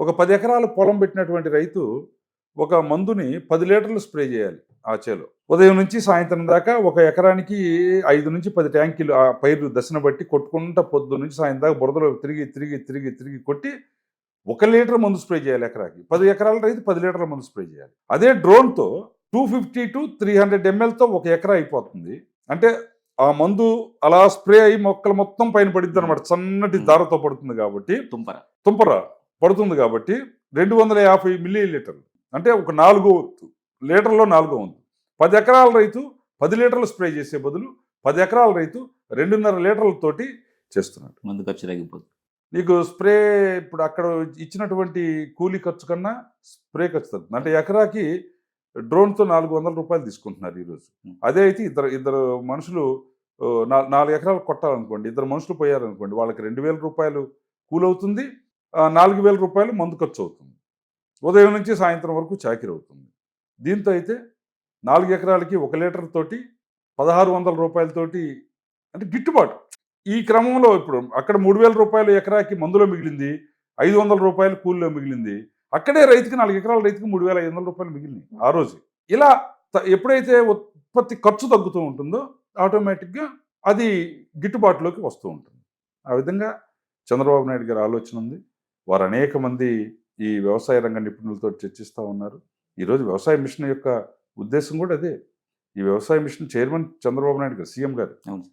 ఒక పది ఎకరాలు పొలం పెట్టినటువంటి రైతు ఒక మందుని పది లీటర్లు స్ప్రే చేయాలి ఆ చేలో. ఉదయం నుంచి సాయంత్రం దాకా ఒక ఎకరానికి ఐదు నుంచి పది ట్యాంకీలు ఆ పైరు దశను బట్టి కొట్టుకుంటా పొద్దు నుంచి సాయంత్రం దాకా బురదలో తిరిగి తిరిగి తిరిగి తిరిగి కొట్టి ఒక లీటర్ మందు స్ప్రే చేయాలి ఎకరాకి. పది ఎకరాల రైతు పది లీటర్ల మందు స్ప్రే చేయాలి. అదే డ్రోన్తో two fifty to three hundred ఎంఎల్తో ఒక ఎకరా అయిపోతుంది. అంటే ఆ మందు అలా స్ప్రే అయ్యి మొక్కలు మొత్తం పైన పడుతుంది అనమాట సన్నటి దారతో పడుతుంది కాబట్టి తుంపర. తుంపర. పడుతుంది కాబట్టి రెండు వందల యాభై మిల్లీ లీటర్లు అంటే ఒక నాలుగో వంతు లీటర్లో నాలుగో వంతు. పది ఎకరాల రైతు పది లీటర్లు స్ప్రే చేసే బదులు పది ఎకరాల రైతు రెండున్నర లీటర్లతోటి చేస్తున్నాడు. మందు ఖర్చు తగ్గిపోతుంది. నీకు స్ప్రే ఇప్పుడు అక్కడ ఇచ్చినటువంటి కూలీ ఖర్చు కన్నా స్ప్రే ఖర్చు తగ్గుతుంది. అంటే ఎకరాకి డ్రోన్తో నాలుగు వందల రూపాయలు తీసుకుంటున్నారు ఈరోజు. అదే అయితే ఇద్దరు ఇద్దరు మనుషులు నాలుగు ఎకరాలు కొట్టాలనుకోండి ఇద్దరు మనుషులు పోయారనుకోండి వాళ్ళకి రెండు వేల రూపాయలు కూలవుతుంది. నాలుగు వేల రూపాయలు మందు ఖర్చు అవుతుంది ఉదయం నుంచి సాయంత్రం వరకు చాకిరి అవుతుంది దీంతో అయితే నాలుగు ఎకరాలకి ఒక లీటర్ తోటి పదహారు వందల రూపాయలతోటి అంటే గిట్టుబాటు. ఈ క్రమంలో ఇప్పుడు అక్కడ మూడు వేల రూపాయలు ఎకరాకి మందులో మిగిలింది ఐదు వందల రూపాయలు కూలీలో మిగిలింది. అక్కడే రైతుకి నాలుగు ఎకరాల రైతుకి మూడు వేల ఐదు వందల రూపాయలు మిగిలినాయి ఆ రోజు. ఇలా త- ఎప్పుడైతే ఉత్పత్తి ఖర్చు తగ్గుతూ ఉంటుందో ఆటోమేటిక్గా అది గిట్టుబాటులోకి వస్తూ ఉంటుంది. ఆ విధంగా చంద్రబాబు నాయుడు గారి ఆలోచన ఉంది. వారు అనేక మంది ఈ వ్యవసాయ రంగ నిపుణులతో చర్చిస్తూ ఉన్నారు ఈరోజు వ్యవసాయ మిషన్ యొక్క ఉద్దేశం కూడా అదే ఈ వ్యవసాయ మిషన్ చైర్మన్ చంద్రబాబు నాయుడు గారు సీఎం గారు అవును.